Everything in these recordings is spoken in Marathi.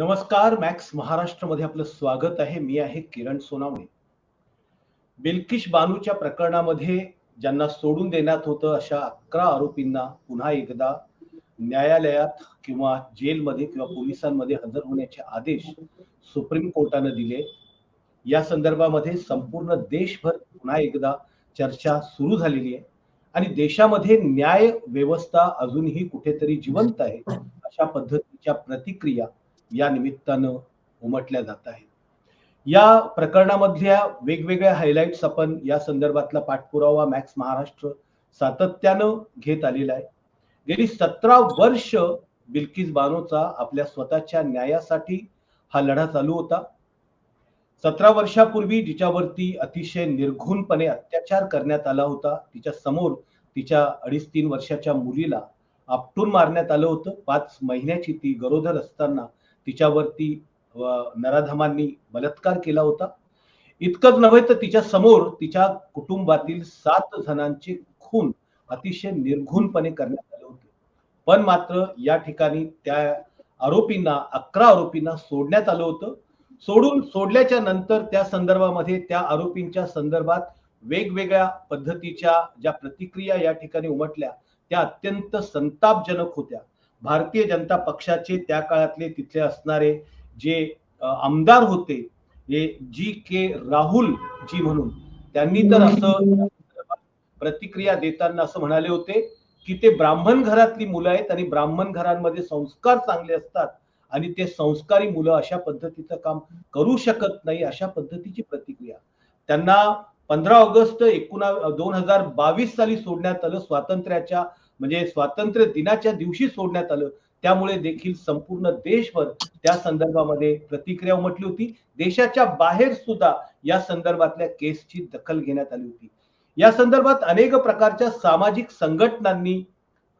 नमस्कार मॅक्स महाराष्ट्रमध्ये आपलं स्वागत आहे. मी आहे किरण सोनावणे. बिल्किश बानूच्या प्रकरणामध्ये ज्यांना सोडून देण्यात होतं अशा अकरा आरोपींना पुन्हा एकदा न्यायालयात किंवा जेलमध्ये किंवा पोलिसांमध्ये हजर होण्याचे आदेश सुप्रीम कोर्टानं दिले. या संदर्भामध्ये संपूर्ण देशभर पुन्हा एकदा चर्चा सुरू झालेली आहे. आणि देशामध्ये न्याय व्यवस्था अजूनही कुठेतरी जिवंत आहे अशा पद्धतीच्या प्रतिक्रिया या निमित्तानं उमटल्या जात आहेत. या प्रकरणामधल्या वेगवेगळ्या हायलाइट्स आपण या संदर्भातला पाठपुरावा मॅक्स महाराष्ट्र सातत्यानं घेत आलेला आहे. गेली सतरा वर्ष बिल्किस बानोचा आपल्या स्वतःच्या न्यायासाठी हा लढा चालू होता. सतरा वर्षापूर्वी जिच्यावरती अतिशय निर्घुणपणे अत्याचार करण्यात आला होता तिच्या समोर तिच्या अडीच तीन वर्षाच्या मुलीला आपटून मारण्यात आलं होतं. पाच महिन्याची ती गरोदर असताना तिच्यावरती नराधमांनी बलात्कार केला होता. इतकंच नव्हे तर तिच्या समोर तिच्या कुटुंबातील सात जणांचे खून अतिशय निर्घुणपणे करण्यात आले होते. पण मात्र या ठिकाणी त्या आरोपींना अकरा आरोपींना सोडण्यात आलं होतं. सोडून सोडल्याच्या नंतर त्या संदर्भामध्ये त्या आरोपींच्या संदर्भात वेगवेगळ्या पद्धतीच्या ज्या प्रतिक्रिया या ठिकाणी उमटल्या त्या अत्यंत संतापजनक होत्या. भारतीय जनता पक्षाचे त्या काळातले तिथले असणारे जे आमदार होते हे जी के राहुल जी म्हणून त्यांनी तर असं प्रतिक्रिया देताना असं म्हणाले होते की ते ब्राह्मण घरातली मुलं आहेत आणि ब्राह्मण घरांमध्ये संस्कार चांगले असतात आणि ते संस्कारी मुलं अशा पद्धतीचं काम करू शकत नाही अशा पद्धतीची प्रतिक्रिया. त्यांना पंधरा ऑगस्ट एकोणा दोन हजार बावीस साली सोडण्यात आलं स्वातंत्र्याच्या म्हणजे स्वातंत्र्य दिनाच्या दिवशी सोडण्यात आलं. त्यामुळे देखील संपूर्ण देशभर त्या संदर्भामध्ये प्रतिक्रिया उमटली होती. देशाच्या बाहेर सुद्धा या संदर्भातल्या केसची दखल घेण्यात आली होती. या संदर्भात अनेक प्रकारच्या सामाजिक संघटनांनी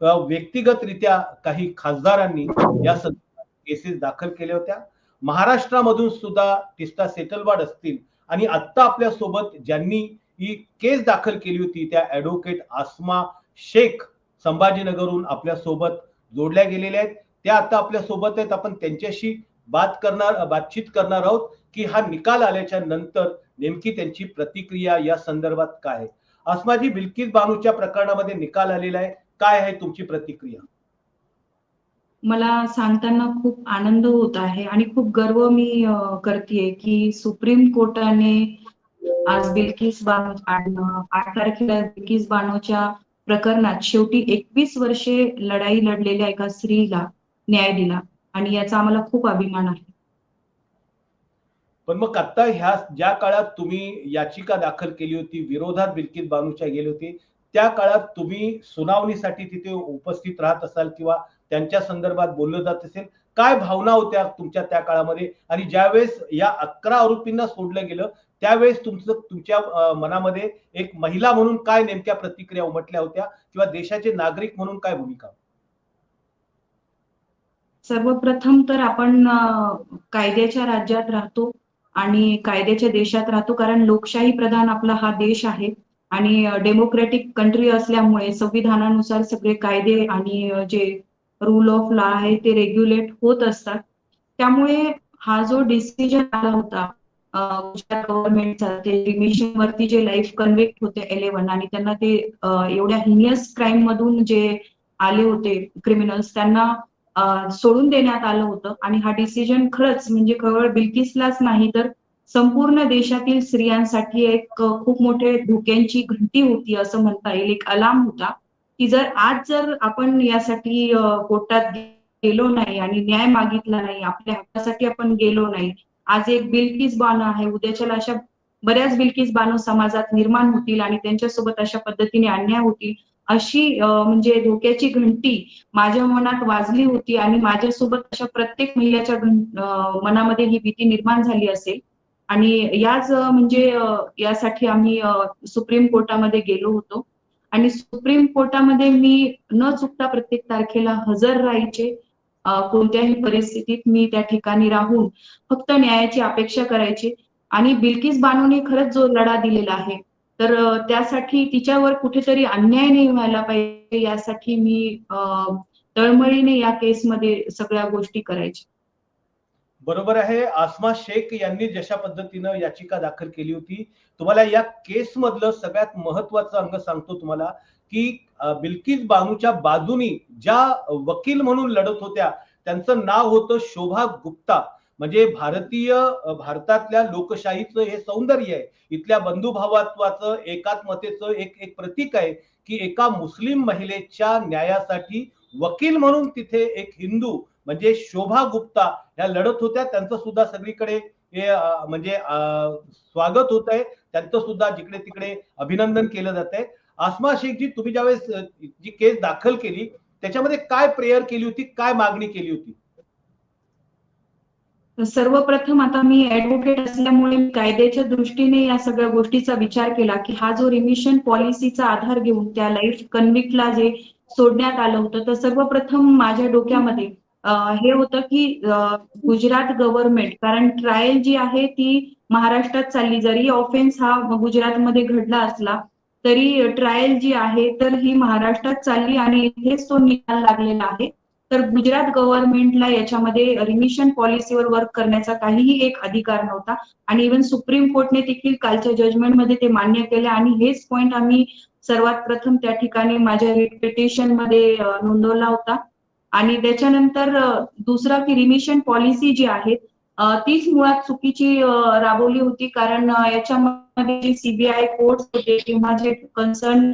व्यक्तिगतरित्या काही खासदारांनी या संदर्भात केसेस दाखल केल्या होत्या. महाराष्ट्रामधून सुद्धा तिस्ता सेटलवाड असतील आणि आत्ता आपल्यासोबत ज्यांनी ही केस दाखल केली होती त्या ऍडव्होकेट आसमा शेख संभाजीनगरहून आपल्यासोबत जोडल्या गेलेल्या आहेत. त्या आता आपल्यासोबत आहेत. आपण त्यांच्याशी बात करणार बातचीत करणार आहोत की हा निकाल आल्याच्यानंतर नेमकी त्यांची प्रतिक्रिया या संदर्भात काय आहे. अस्माजी बिल्किस बानूच्या प्रकरणामध्ये निकाल आलेला आहे. काय आहे तुमची प्रतिक्रिया? मला सांगताना खूप आनंद होत आहे आणि खूप गर्व मी करते की सुप्रीम कोर्टाने आज बिल्किस बानो आठ तारखेला बिल्किस बानोच्या प्रकरणात शेवटी एकवीस वर्षे लढाई लढलेल्या एका स्त्रीला न्याय दिला आणि याचा आम्हाला खूप अभिमान आहे. पण मग आता ह्या ज्या काळात तुम्ही याचिका दाखल केली होती विरोधात बिलकीत बानूच्या गेली होती त्या काळात तुम्ही सुनावणीसाठी तिथे उपस्थित राहत असाल किंवा त्यांच्या संदर्भात बोललं जात असेल काय भावना होत्या तुमच्या त्या काळामध्ये? आणि ज्यावेळेस या अकरा आरोपींना सोडलं गेलं त्यावेळेस तुमचं तुमच्या मनामध्ये एक महिला म्हणून काय नेमक्या प्रतिक्रिया उमटल्या होत्या? किंवा देशाचे नागरिक म्हणून काय भूमिका? सर्वप्रथम तर आपण कायद्याच्या राज्यात राहतो आणि कायद्याच्या देशात राहतो कारण लोकशाही प्रधान आपला हा देश आहे. आणि डेमोक्रेटिक कंट्री असल्यामुळे संविधानानुसार सगळे कायदे आणि जे रूल ऑफ लॉ आहे ते रेग्युलेट होत असतात. त्यामुळे हा जो डिसिजन आला होता गुजरात गव्हर्नमेंटचा ते रिमिशन वरती जे लाईफ कन्व्हिक्ट होते एलेव्हन आणि त्यांना ते एवढ्या हिनियस क्राईम मधून जे आले होते क्रिमिनल्स त्यांना सोडून देण्यात आलं होतं. आणि हा डिसिजन खरंच म्हणजे केवळ बिल्किसलाच नाही तर संपूर्ण देशातील स्त्रियांसाठी एक खूप मोठे धोक्यांची घंटी होती असं म्हणता येईल. एक अलार्म होता. की जर आज जर आपण यासाठी कोर्टात गेलो नाही आणि न्याय मागितला नाही आपल्या हक्कासाठी आपण गेलो नाही आज एक बिल्किस बानो आहे उद्याच्याला अशा बऱ्याच बिल्किस बानो समाजात निर्माण होतील आणि त्यांच्यासोबत अशा पद्धतीने अन्याय होतील अशी म्हणजे धोक्याची घंटी माझ्या मनात वाजली होती आणि माझ्यासोबत अशा प्रत्येक महिलेच्या मनामध्ये ही भीती निर्माण झाली असेल. आणि याच म्हणजे यासाठी आम्ही सुप्रीम कोर्टामध्ये गेलो होतो. आणि सुप्रीम कोर्टामध्ये मी न चुकता प्रत्येक तारखेला हजर राहायचे. कोणत्याही परिस्थितीत मी त्या ठिकाणी राहून फक्त न्यायाची अपेक्षा करायची. आणि बिल्किस बानूने खरंच जो लढा दिलेला आहे तर त्यासाठी तिच्यावर कुठेतरी अन्याय नाही व्हायला पाहिजे यासाठी मी तळमळीने या केसमध्ये सगळ्या गोष्टी करायच्या बरोबर आहे. आसमा शेख यांनी जशा पद्धतीनं याचिका दाखल केली होती तुम्हाला या केस मधलं सगळ्यात महत्वाचं अंग सांगतो तुम्हाला की बिल्किस बानूच्या बाजूनी ज्या वकील म्हणून लढत होत्या त्यांचं नाव होतं शोभा गुप्ता. म्हणजे भारतीय भारतातल्या लोकशाहीचं हे सौंदर्य आहे. इथल्या बंधुभावत्वाचं एकात्मतेचं एक एक प्रतीक आहे की एका मुस्लिम महिलेच्या न्यायासाठी वकील म्हणून तिथे एक हिंदू म्हणजे शोभा गुप्ता ह्या लढत होत्या. त्यांचं सुद्धा सगळीकडे हे म्हणजे स्वागत होत आहे त्यांचं सुद्धा जिकडे तिकडे अभिनंदन केलं जात आहे आसमा शेखजी तुम्ही ज्यावेळेस जी केस दाखल केली त्याच्यामध्ये काय प्रेयर केली होती? काय मागणी केली होती? सर्वप्रथम आता मी ऍडव्होकेट असल्यामुळे मी कायद्याच्या दृष्टीने या सगळ्या गोष्टीचा विचार केला की हा जो रिमिशन पॉलिसीचा आधार घेऊन त्या लाईफ कन्व्हिक्टला जे सोडण्यात आलं होतं तर सर्वप्रथम माझ्या डोक्यामध्ये हे होतं की गुजरात गव्हर्नमेंट कारण ट्रायल जी आहे ती महाराष्ट्रात चालली. जरी ऑफेन्स हा गुजरातमध्ये घडला असला तरी ट्रायल जी आहे तर ही महाराष्ट्रात चालली आणि इथेच तो निकाल लागलेला आहे. तर गुजरात गव्हर्नमेंटला याच्यामध्ये रिमिशन पॉलिसीवर वर्क करण्याचा काहीही एक अधिकार नव्हता. आणि इव्हन सुप्रीम कोर्टने देखील कालच्या जजमेंटमध्ये ते मान्य केले आणि हेच पॉइंट आम्ही सर्वात प्रथम त्या ठिकाणी माझ्या पिटिशनमध्ये नोंदवला होता. आणि त्याच्यानंतर दुसरा की रिमिशन पॉलिसी जी आहे तीच मुळात चुकीची राबवली होती. कारण याच्यामध्ये जे सीबीआय कोर्ट होते किंवा जे कन्सर्न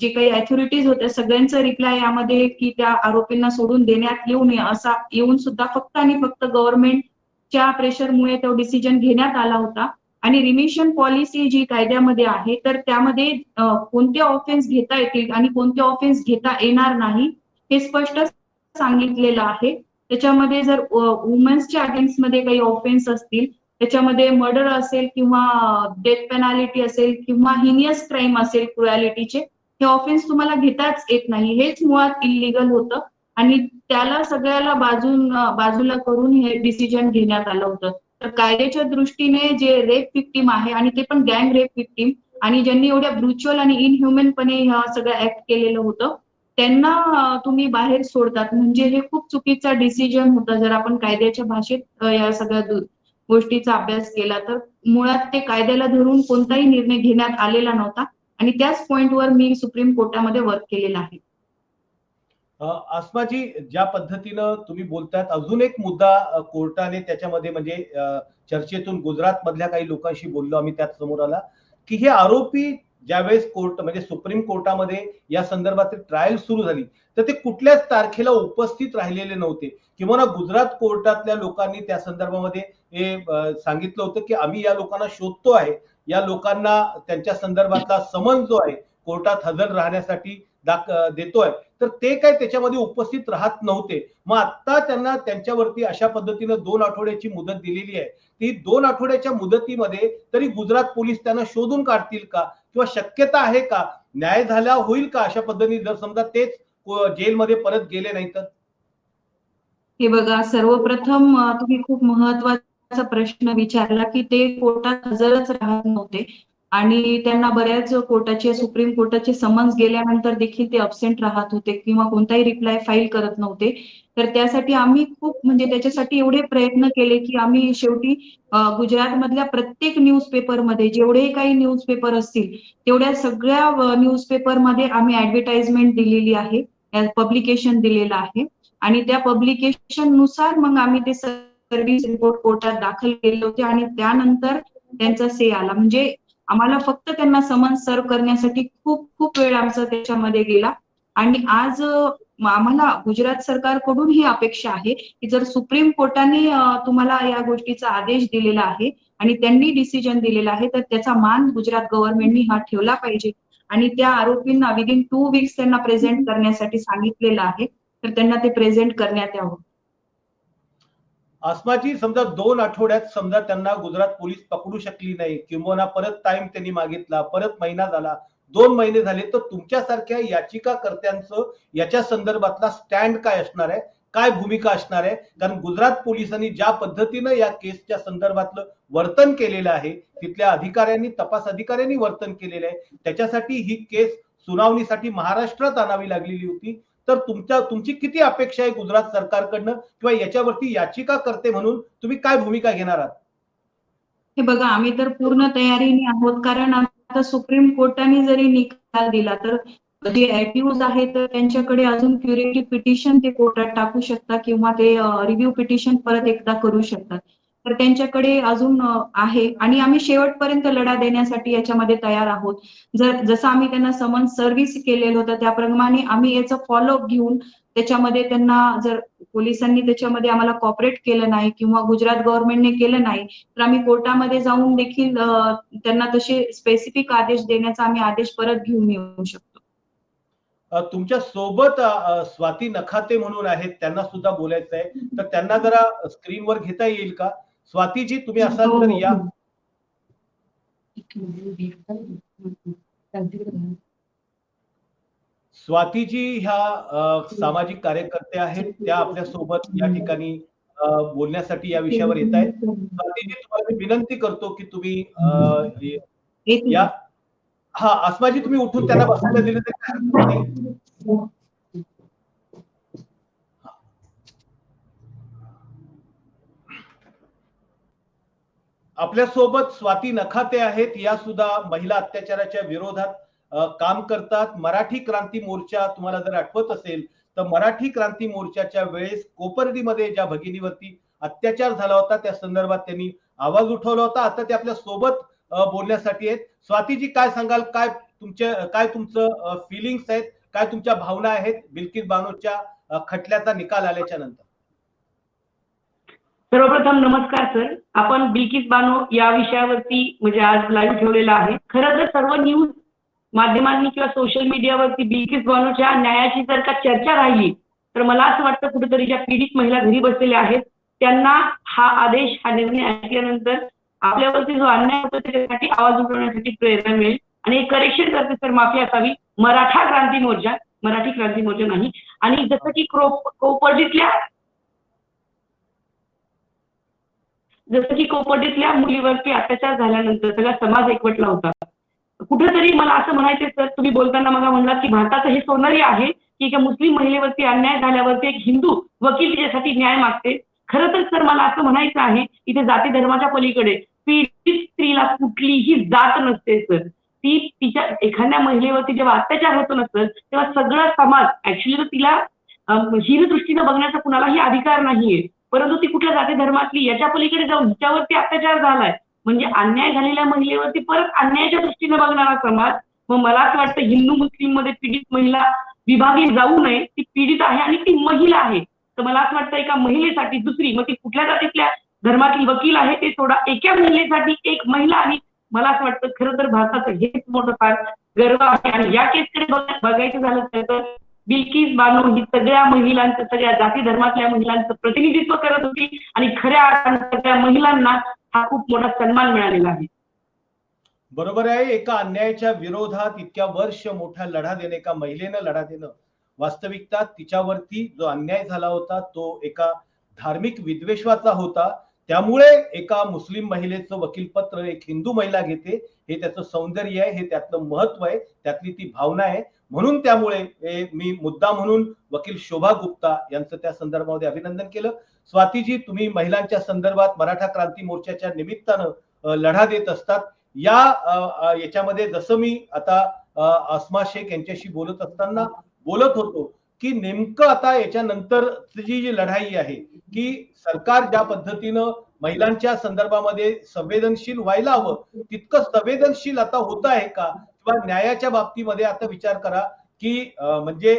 जे काही अथॉरिटीज होत्या सगळ्यांचं रिप्लाय यामध्ये की त्या आरोपींना सोडून देण्यात येऊ नये असा येऊन सुद्धा फक्त आणि फक्त गव्हर्नमेंटच्या प्रेशरमुळे तो डिसिजन घेण्यात आला होता. आणि रिमिशन पॉलिसी जी कायद्यामध्ये आहे तर त्यामध्ये कोणते ऑफेन्स घेता येतील आणि कोणते ऑफेन्स घेता येणार नाही हे स्पष्ट सांगितलेलं आहे. त्याच्यामध्ये जर वुमन्सच्या अगेन्स्टमध्ये काही ऑफेन्स असतील त्याच्यामध्ये मर्डर असेल किंवा डेथ पेनालिटी असेल किंवा हिनियस क्राईम असेल क्रुएलिटीचे हे ऑफेन्स तुम्हाला घेताच येत नाही. हेच मुळात इलिगल होतं आणि त्याला सगळ्याला बाजून बाजूला करून हे डिसिजन घेण्यात आलं होतं. तर कायद्याच्या दृष्टीने जे रेप विक्टीम आहे आणि ते पण गँग रेप विक्टीम आणि ज्यांनी एवढ्या ब्रुच्युअल आणि इनह्युमनपणे ह्या सगळं ऍक्ट केलेलं होतं त्यांना तुम्ही बाहेर सोडतात. म्हणजे हे खूप चुकीचा डिसिजन होता. जर आपण कायद्याच्या भाषेत या सगळ्या गोष्टीचा अभ्यास केला तर मुळात ते कायद्याला धरून कोणताही निर्णय घेण्यात आलेला नव्हता. आणि त्याच पॉइंटवर मी सुप्रीम कोर्टामध्ये वर्क केलेला आहे. आसमाजी ज्या पद्धतीनं तुम्ही बोलतायत अजून एक मुद्दा कोर्टाने त्याच्यामध्ये म्हणजे चर्चेतून गुजरात मधल्या काही लोकांशी बोललो आम्ही त्यात समोर आला की हे आरोपी ज्यावेळेस कोर्ट म्हणजे सुप्रीम कोर्टामध्ये या संदर्भात ट्रायल सुरू झाली तर ते कुठल्याच तारखेला उपस्थित राहिलेले नव्हते. किंवा गुजरात कोर्टातल्या लोकांनी त्या संदर्भामध्ये हे सांगितलं होतं की आम्ही या लोकांना शोधतो आहे. या लोकांना त्यांच्या संदर्भातला समन जो आहे कोर्टात हजर राहण्यासाठी दाख देतोय. तर ते काय त्याच्यामध्ये उपस्थित राहत नव्हते. मग आता त्यांना त्यांच्यावरती अशा पद्धतीनं दोन आठवड्याची मुदत दिलेली आहे. ती दोन आठवड्याच्या मुदतीमध्ये तरी गुजरात पोलीस त्यांना शोधून काढतील का? किंवा शक्यता आहे का? न्याय झाला होईल का अशा पद्धतीने? जर समजा तेच जेलमध्ये परत गेले नाही तर? हे बघा सर्वप्रथम तुम्ही खूप महत्त्वाचा प्रश्न विचारला की ते कोर्टात हजरच राहत नव्हते. आणि त्यांना बऱ्याच कोर्टाचे सुप्रीम कोर्टाचे समन्स गेल्यानंतर देखील ते अब्सेंट राहत होते किंवा कोणताही रिप्लाय फाईल करत नव्हते. तर त्यासाठी आम्ही खूप म्हणजे त्याच्यासाठी एवढे प्रयत्न केले की आम्ही शेवटी गुजरातमधल्या प्रत्येक न्यूजपेपरमध्ये जेवढे काही न्यूजपेपर असतील तेवढ्या सगळ्या न्यूजपेपरमध्ये आम्ही ऍडव्हर्टाइजमेंट दिलेली आहे पब्लिकेशन दिलेलं आहे. आणि त्या पब्लिकेशननुसार मग आम्ही ते सर्व्हिस रिपोर्ट कोर्टात दाखल केले होते आणि त्यानंतर त्यांचा से आला. म्हणजे आम्हाला फक्त त्यांना समन्स सर्व करण्यासाठी खूप खूप वेळ आमचा त्याच्यामध्ये गेला. आणि आज आम्हाला गुजरात सरकारकडून ही अपेक्षा आहे की जर सुप्रीम कोर्टाने तुम्हाला या गोष्टीचा आदेश दिलेला आहे आणि त्यांनी डिसिजन दिलेला आहे तर त्याचा मान गुजरात गव्हर्नमेंटनी हा ठेवला पाहिजे. आणि त्या आरोपींना विदिन टू वीक्स त्यांना प्रेझेंट करण्यासाठी सांगितलेलं आहे तर त्यांना ते प्रेझेंट करण्यात यावं. आसमाची समजा दोन आठवड्यात समजा त्यांना गुजरात पोलीस पकडू शकली नाही किंवा परत टाइम त्यांनी मागितला परत महिना झाला दोन महिने झाले तर तुमच्यासारख्या याचिकाकर्त्यांचं याच्या संदर्भातला स्टँड काय असणार आहे? काय भूमिका असणार आहे? कारण गुजरात पोलिसांनी ज्या पद्धतीनं या केसच्या संदर्भातलं वर्तन केलेलं आहे तिथल्या अधिकाऱ्यांनी तपास अधिकाऱ्यांनी वर्तन केलेलं आहे त्याच्यासाठी ही केस सुनावणीसाठी महाराष्ट्रात आणावी लागलेली होती. तर तुमच्या तुमची किती अपेक्षा आहे गुजरात सरकारकडनं? किंवा याच्यावरती याचिका करते म्हणून तुम्ही काय भूमिका घेणार आहात? हे बघा आम्ही तर पूर्ण तयारीने आहोत कारण आता सुप्रीम कोर्टाने जरी निकाल दिला तर जे ऍटिव्ह आहेत तर त्यांच्याकडे अजून क्युरेटिव्ह पिटिशन ते कोर्टात टाकू शकतात किंवा ते रिव्ह्यू पिटिशन परत एकदा करू शकतात. तर त्यांच्याकडे अजून आहे. आणि आम्ही शेवटपर्यंत लढा देण्यासाठी याच्यामध्ये तयार आहोत. जर जसं आम्ही त्यांना समन सर्व्हिस केलेलं होतं त्याप्रमाणे आम्ही याचं फॉलोअप घेऊन त्याच्यामध्ये त्यांना जर पोलिसांनी त्याच्यामध्ये आम्हाला कॉपरेट केलं नाही किंवा गुजरात गव्हर्नमेंटने केलं नाही तर आम्ही कोर्टामध्ये जाऊन देखील त्यांना तसे स्पेसिफिक आदेश देण्याचा आम्ही आदेश परत घेऊन येऊ शकतो. तुमच्यासोबत स्वाती नखाते म्हणून आहेत. त्यांना सुद्धा बोलायचं आहे तर त्यांना जरा स्क्रीनवर घेता येईल का? स्वातीजी तुम्ही असाल तर या. स्वातीजी ह्या सामाजिक कार्यकर्त्या आहेत. त्या आपल्यासोबत या ठिकाणी बोलण्यासाठी या विषयावर येत आहेत. स्वातीजी तुम्हाला मी विनंती करतो की तुम्ही ये- हा अस्माजी तुम्ही उठून त्यांना बसायला दिले तर काय हरकत नाही. आपल्यासोबत स्वाती नखाते आहेत. या सुद्धा महिला अत्याचाराच्या विरोधात काम करतात. मराठी क्रांती मोर्चा तुम्हाला जर आठवत असेल तर मराठी क्रांती मोर्चाच्या वेळेस कोपर्डीमध्ये ज्या भगिनीवरती अत्याचार झाला होता त्या संदर्भात त्यांनी आवाज उठवला होता. आता ते आपल्यासोबत बोलण्यासाठी आहेत. स्वातीजी काय सांगाल? काय तुमच्या काय तुमचं फिलिंग्स आहेत? काय तुमच्या भावना आहेत? बिल्किस बानोच्या खटल्याचा निकाल आल्याच्यानंतर. सर्वप्रथम नमस्कार सर. आपण बिल्किस बानो या विषयावरती म्हणजे आज लाईव्ह ठेवलेला आहे. खरं तर सर्व न्यूज माध्यमांनी किंवा सोशल मीडियावरती बिल्किस बानोच्या न्यायाची जर का चर्चा राहिली तर मला असं वाटतं कुठेतरी ज्या पीडित महिला घरी बसलेल्या आहेत त्यांना हा आदेश हा निर्णय ऐकल्यानंतर आपल्यावरती जो अन्याय होतो त्याच्यासाठी आवाज उठवण्यासाठी प्रेरणा मिळेल. आणि करेक्शन करते सर माफी असावी. मराठा क्रांती मोर्चा मराठी क्रांती मोर्चा नाही. आणि जसं की क्रो कोपर्डीतल्या जसं की कोपर्डीतल्या मुलीवरती अत्याचार झाल्यानंतर सगळा समाज एकवटला होता. कुठेतरी मला असं म्हणायचं सर तुम्ही बोलताना मला म्हणलात की भारताचं हे सोनारी आहे की एका मुस्लिम महिलेवरती अन्याय झाल्यावरती एक हिंदू वकील तिच्यासाठी न्याय मागते. खरं तर सर मला असं म्हणायचं आहे इथे जाती धर्माच्या पलीकडे पीडित स्त्रीला कुठलीही जात नसते सर. ती तिच्या एखाद्या महिलेवरती जेव्हा अत्याचार होतो नसतं तेव्हा सगळा समाज ऍक्च्युली तर तिला हिरदृष्टीनं बघण्याचा कुणालाही अधिकार नाहीये. परंतु ती कुठल्या जाती धर्मातली याच्या पलीकडे जाऊन हिच्यावरती अत्याचार झालाय. म्हणजे अन्याय झालेल्या महिलेवरती परत अन्यायाच्या दृष्टीने बघणारा समाज मग मला असं वाटतं हिंदू मुस्लिममध्ये पीडित महिला विभागली जाऊ नये ती पीडित आहे आणि ती महिला आहे. तर मला असं वाटतं एका महिलेसाठी दुसरी मग ती कुठल्या जातीतल्या धर्मातील वकील आहे ते सोडा एका महिलेसाठी एक महिला आणि मला असं वाटतं खरं तर भारताचं हेच मोठं फार गर्व आहे. आणि या केसकडे बघायचं झालं तर बिल्किस बानो ही सगळ्या महिलांचं सगळ्या जाती धर्मातल्या महिलांचं प्रतिनिधित्व करत होती आणि खऱ्या अर्थानं सगळ्या महिलांना हा खूप मोठा सन्मान मिळालेला आहे. बरोबर आहे एका अन्यायाच्या विरोधात इतक्या वर्ष मोठा लढा देणे एका महिलेनं लढा देणं वास्तविकता तिच्यावरती जो अन्याय झाला होता तो एका धार्मिक विद्वेषाचा होता. त्यामुळे एका मुस्लिम महिलेचं वकीलपत्र एक हिंदू महिला घेते हे त्याचं सौंदर्य आहे हे त्यातलं महत्त्व आहे त्यातली ती भावना आहे. म्हणून त्यामुळे मी मुद्दा म्हणून वकील शोभा गुप्ता यांचं त्या संदर्भामध्ये अभिनंदन केलं. स्वातीजी तुम्ही महिलांच्या संदर्भात मराठा क्रांती मोर्चाच्या निमित्तानं लढा देत असतात. या याच्यामध्ये जसं मी आता अस्मा शेख यांच्याशी बोलत असताना बोलत होतो की नेमकं आता याच्यानंतरची जी लढाई आहे की सरकार ज्या पद्धतीनं महिलांच्या संदर्भामध्ये संवेदनशील व्हायला हवं तितकं संवेदनशील आता होत आहे का? किंवा न्यायाच्या बाबतीमध्ये आता विचार करा की म्हणजे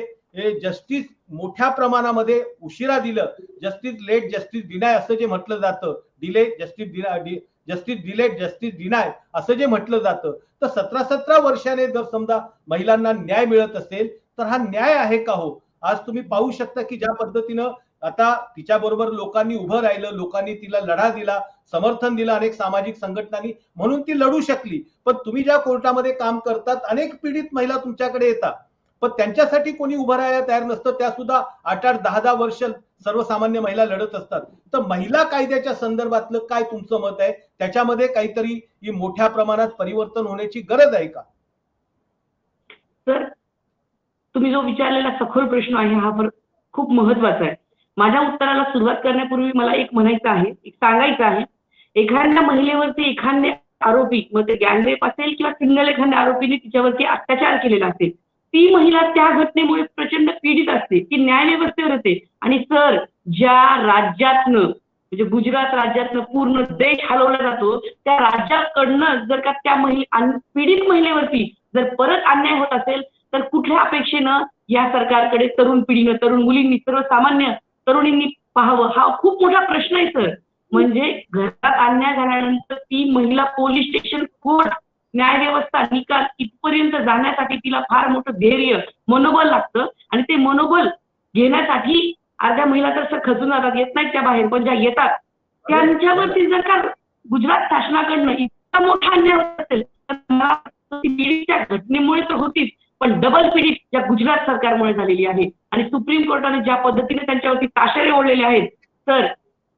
जस्टिस मोठ्या प्रमाणामध्ये उशिरा दिलं जस्टिस लेट जस्टिस डिनाय असं जे म्हटलं जातं delay justice deny justice delayed justice deny असं जे म्हटलं जातं तर सतरा सतरा वर्षाने जर समजा महिलांना न्याय मिळत असेल तर हा न्याय आहे का हो? आज तुम्ही पाहू शकता की ज्या पद्धतीनं आता तिच्या बरोबर लोकांनी उभं राहिलं लोकांनी तिला लढा दिला समर्थन दिलं अनेक सामाजिक संघटनांनी म्हणून ती लढू शकली. पण तुम्ही ज्या कोर्टामध्ये काम करतात अनेक पीडित महिला तुमच्याकडे येतात. पण त्यांच्यासाठी कोणी उभं राहायला तयार नसतं त्या सुद्धा आठ आठ दहा दहा वर्ष सर्वसामान्य महिला लढत असतात. तर महिला कायद्याच्या संदर्भातलं काय तुमचं मत आहे? त्याच्यामध्ये काहीतरी ही मोठ्या प्रमाणात परिवर्तन होण्याची गरज आहे का? तर तुम्ही जो विचारलेला सखोल प्रश्न आहे हा खूप महत्त्वाचा आहे. माझ्या उत्तराला सुरुवात करण्यापूर्वी मला एक म्हणायचं आहे एक सांगायचं आहे. एखाद्या महिलेवरती एखाद्या आरोपी मग ते गँगरेप असेल किंवा सिंगल एखाद्या आरोपीने तिच्यावरती अत्याचार केलेला असेल ती महिला त्या घटनेमुळे प्रचंड पीडित असते ती न्यायव्यवस्थेवर येते आणि सर ज्या राज्यातनं म्हणजे गुजरात राज्यातनं पूर्ण देश हलवला जातो त्या राज्याकडनं जर का त्या महि पीडित महिलेवरती जर परत अन्याय होत असेल तर कुठल्या अपेक्षेनं या सरकारकडे तरुण पिढीनं तरुण मुलींनी सर्वसामान्य तरुणींनी पाहावं. हा खूप मोठा प्रश्न आहे सर. म्हणजे घरात अन्याय झाल्यानंतर ती महिला पोलीस स्टेशन कोर्ट न्यायव्यवस्था निकाल इथपर्यंत जाण्यासाठी तिला फार मोठं धैर्य मनोबल लागतं. आणि ते मनोबल घेण्यासाठी अर्ध्या महिला तर सर खचून जातात येत नाहीत त्या बाहेर पण ज्या येतात त्यांच्यावरती जर का गुजरात शासनाकडनं इतका मोठा अन्याय होत असेल तर मला घटनेमुळे तर होतीच. पण डबल पीडित या गुजरात सरकारमुळे झालेली आहे. आणि सुप्रीम कोर्टाने ज्या पद्धतीने त्यांच्यावरती ताशेरे ओढलेले आहेत तर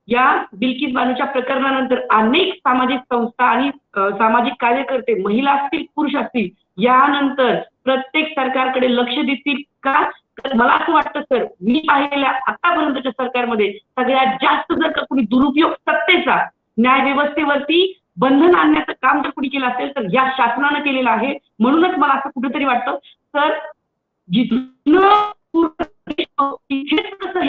या बिल्किस बानूच्या प्रकरणानंतर अनेक सामाजिक संस्था आणि सामाजिक कार्यकर्ते महिला असतील पुरुष असतील यानंतर प्रत्येक सरकारकडे लक्ष देतील का? तर मला असं वाटतं सर मी पाहिलेल्या आतापर्यंतच्या सरकारमध्ये सगळ्यात जास्त जर का कुणी दुरुपयोग सत्तेचा न्याय व्यवस्थेवरती बंधन आणण्याचं काम जर कुणी केलं असेल तर या शासनानं केलेलं आहे. म्हणूनच मला असं कुठेतरी वाटतं तर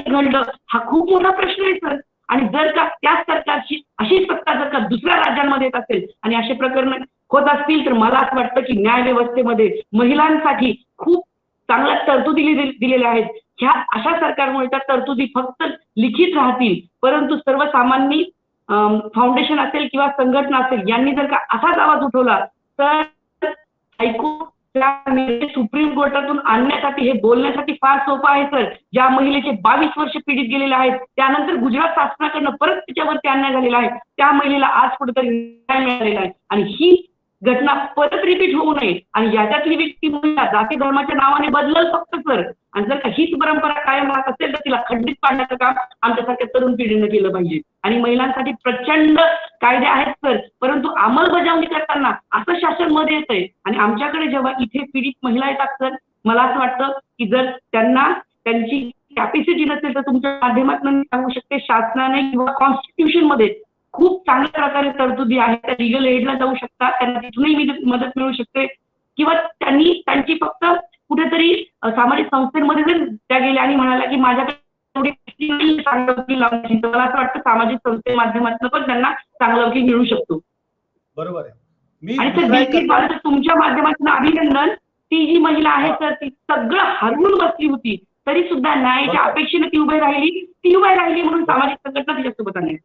घडलं हा खूप मोठा प्रश्न आहे सर. आणि जर का त्याच सरकारची अशी सत्ता जर का दुसऱ्या राज्यांमध्ये येत असेल आणि असे प्रकरण होत असतील तर मला असं वाटतं की न्याय व्यवस्थेमध्ये महिलांसाठी खूप चांगल्या तरतुदी दिलेल्या आहेत. ह्या अशा सरकारमुळे त्या तरतुदी फक्त लिखित राहतील परंतु सर्वसामान्य फाउंडेशन असेल किंवा संघटना असेल यांनी जर का असाच आवाज उठवला तर हायकोर्ट सुप्रीम कोर्टातून आणण्यासाठी हे बोलण्यासाठी फार सोपं आहे सर. ज्या महिलेचे बावीस वर्ष पीडित गेलेले आहेत त्यानंतर गुजरात शासनाकडनं परत तिच्यावरती अन्याय झालेला आहे. त्या महिलेला आज कुठेतरी न्याय मिळालेला आहे. आणि ही घटना परत रिपीट होऊ नये. आणि याच्यातली व्यक्ती महिला जाती धर्माच्या नावाने बदलल फक्त सर. आणि जर का हीच परंपरा कायम राहत असेल तर तिला खंडित पाडण्याचं काम आमच्यासारख्या तरुण पिढीनं केलं पाहिजे. आणि महिलांसाठी प्रचंड कायदे आहेत सर. परंतु अंमलबजावणी करताना असं शासनमध्ये येतंय. आणि आमच्याकडे जेव्हा इथे पीडित महिला येतात सर मला असं वाटतं की जर त्यांना त्यांची कॅपॅसिटी नसेल तर तुमच्या माध्यमातून मी सांगू शकते शासनाने किंवा कॉन्स्टिट्यूशनमध्ये खूप चांगल्या प्रकारे तरतुदी आहेत. त्या लिगल एडला जाऊ शकतात. त्यांना तिथूनही मदत मिळू शकते. किंवा त्यांनी त्यांची फक्त कुठेतरी सामाजिक संस्थेमध्ये जर त्या गेल्या आणि म्हणाल्या की माझ्याकडे चांगलं वकील लावण्याची तर मला असं वाटतं सामाजिक संस्थे माध्यमातून पण त्यांना चांगला वकील मिळू शकतो. बरोबर आहे. मी आणि सर तुमच्या माध्यमातून अभिनंदन. ती जी महिला आहे तर ती सगळं हरवून बसली होती. तरी सुद्धा न्यायाच्या. अपेक्षेने ती उभी राहिली. ती उभी राहिली म्हणून सामाजिक संघटना तिच्यासोबत आली.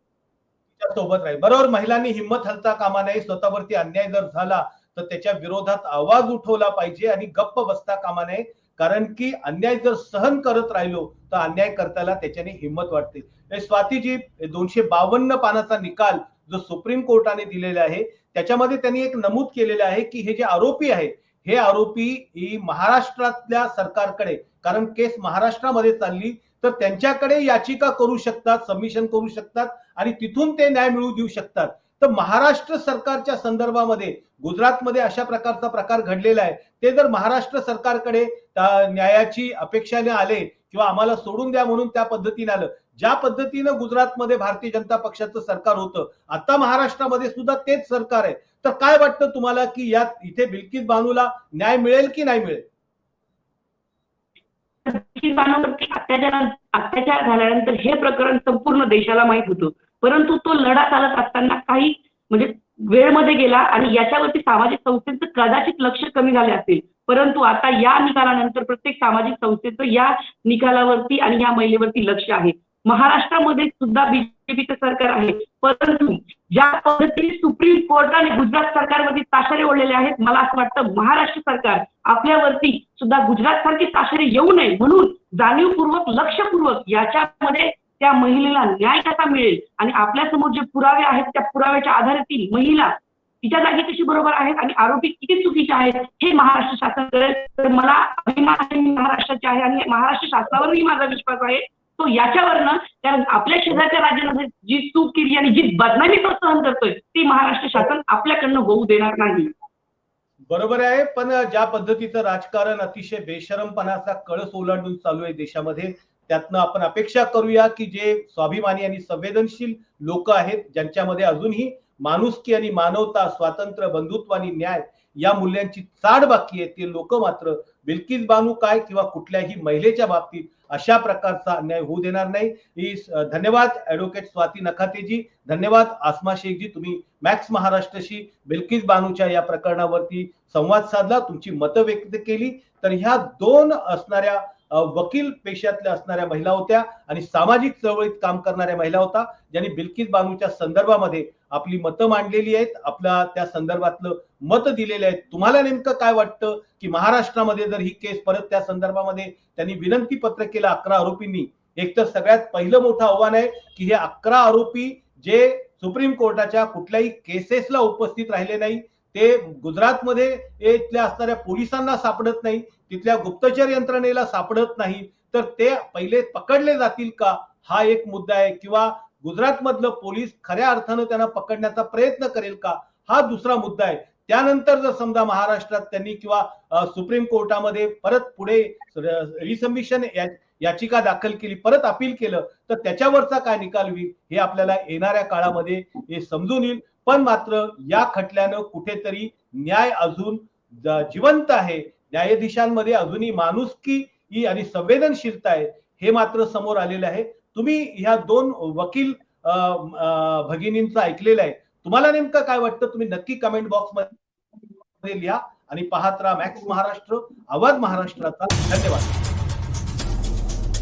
सोबत राहील. बरोबर महिलांनी हिंमत हलता कामा नये. स्वतःवरती अन्याय जर झाला तर त्याच्या विरोधात आवाज उठवला पाहिजे आणि गप्प बसता कामा नये. कारण की अन्याय जर सहन करत राहिलो तर अन्याय करताना त्याच्याने हिंमत वाटते. हे स्वातीजी दोनशे बावन्न पानाचा निकाल जो सुप्रीम कोर्टाने दिलेला आहे त्याच्यामध्ये त्यांनी एक नमूद केलेलं आहे की हे जे आरोपी आहेत हे आरोपी ही महाराष्ट्रातल्या सरकारकडे कारण केस महाराष्ट्रामध्ये चालली तर त्यांच्याकडे याचिका करू शकतात सबमिशन करू शकतात आणि तिथून ते न्याय मिळवू देऊ शकतात. तर महाराष्ट्र सरकारच्या संदर्भामध्ये गुजरातमध्ये अशा प्रकारचा प्रकार घडलेला आहे. ते जर महाराष्ट्र सरकारकडे न्यायाची अपेक्षाने आले किंवा आम्हाला सोडून द्या म्हणून त्या पद्धतीने आलं. ज्या पद्धतीनं गुजरातमध्ये भारतीय जनता पक्षाचं सरकार होतं आता महाराष्ट्रामध्ये सुद्धा तेच सरकार आहे. तर काय वाटतं तुम्हाला की यात इथे बिल्किस बानूला न्याय मिळेल की नाही मिळेल? अत्याचार अत्याचार झाल्यानंतर हे प्रकरण संपूर्ण देशाला माहीत होतं. परंतु तो लढा चालत असताना काही म्हणजे वेळमध्ये गेला आणि याच्यावरती सामाजिक संस्थेचं कदाचित लक्ष कमी झाले असेल परंतु आता या निकालानंतर प्रत्येक सामाजिक संस्थेचं या निकालावरती आणि या महिलेवरती लक्ष आहे. महाराष्ट्रामध्ये सुद्धा बीजेपीचं सरकार आहे. परंतु ज्या पद्धतीने सुप्रीम कोर्टाने गुजरात सरकारवरती ताशेरे ओढलेले आहेत मला असं वाटतं महाराष्ट्र सरकार आपल्यावरती सुद्धा गुजरात सारखी ताशेरे येऊ नये म्हणून जाणीवपूर्वक लक्षपूर्वक याच्यामध्ये त्या महिलेला न्याय कसा मिळेल? आणि आपल्यासमोर जे पुरावे आहेत त्या पुराव्याच्या आधारे ती महिला तिच्या जागी कशी बरोबर आहेत आणि आरोपी किती चुकीचे आहेत हे महाराष्ट्र शासन करेल तर मला अभिमान आहे महाराष्ट्राचे आहे आणि महाराष्ट्र शासनावरही माझा विश्वास आहे. तो याच्यावरनं कारण आपल्या शेजारच्या राज्यामध्ये जी चूक केली आणि जी बदनामी तो सहन करतोय ती महाराष्ट्र शासन आपल्याकडनं होऊ देणार नाही. बरोबर आहे पण ज्या पद्धतीचं राजकारण अतिशय बेशरमपणाचा कळस ओलांडून चालू आहे देशामध्ये त्यातनं आपण अपेक्षा करूया की जे स्वाभिमानी आणि संवेदनशील लोक आहेत ज्यांच्यामध्ये अजूनही माणुसकी आणि मानवता स्वातंत्र्य बंधुत्व आणि न्याय या मूल्यांची चाड बाकी आहे ते लोक मात्र बिल्किस बानू काय किंवा कुठल्याही महिलेच्या बाबतीत अशा प्रकारचा अन्याय होऊ देणार नाही. धन्यवाद ऍडव्होकेट स्वाती नखातेजी धन्यवाद आसमा शेखजी तुम्ही मॅक्स महाराष्ट्रशी बिल्किस बानूच्या या प्रकरणावरती संवाद साधला तुमची मतं व्यक्त केली. तर ह्या दोन असणाऱ्या वकील पेशातल्या असणाऱ्या महिला होत्या आणि सामाजिक चळवळीत काम करणाऱ्या महिला होता ज्यांनी बिल्किस बानूच्या संदर्भामध्ये आपली मतं मांडलेली आहेत आपल्या त्या संदर्भातलं मत दिलेले आहेत. तुम्हाला नेमकं काय वाटतं की महाराष्ट्रामध्ये जर ही केस परत त्या संदर्भामध्ये त्यांनी विनंती पत्र केलं अकरा आरोपींनी? एक तर सगळ्यात पहिलं मोठं आव्हान आहे की हे अकरा आरोपी जे सुप्रीम कोर्टाच्या कुठल्याही केसेसला उपस्थित राहिले नाही ते गुजरातमध्ये इथल्या असणाऱ्या पोलिसांना सापडत नाही तिथल्या गुप्तचर यंत्रणेला सापडत नाही. तर ते पहिले पकडले जातील का? हा एक मुद्दा आहे. किंवा गुजरातमधलं पोलीस खऱ्या अर्थानं त्यांना पकडण्याचा प्रयत्न करेल का? हा दुसरा मुद्दा आहे. त्यानंतर जर समजा महाराष्ट्रात त्यांनी किंवा सुप्रीम कोर्टामध्ये परत पुढे रिसबमिशन याचिका दाखल केली परत अपील केलं तर त्याच्यावरचा काय निकाल होईल? हे आपल्याला येणाऱ्या काळामध्ये हे समजून येईल. पण मात्र या खटल्यानं कुठेतरी न्याय अजून जिवंत आहे. न्यायाधीशांमध्ये अजूनही माणुसकी ही आणि संवेदनशीलता आहे हे मात्र समोर आलेलं आहे. तुम्ही ह्या दोन वकील भगिनींचं ऐकलेलं आहे. तुम्हाला नेमकं काय वाटतं? तुम्ही नक्की कमेंट बॉक्समध्ये लिहा आणि पाहत राहा. मॅक्स महाराष्ट्र आवाज महाराष्ट्राचा धन्यवाद.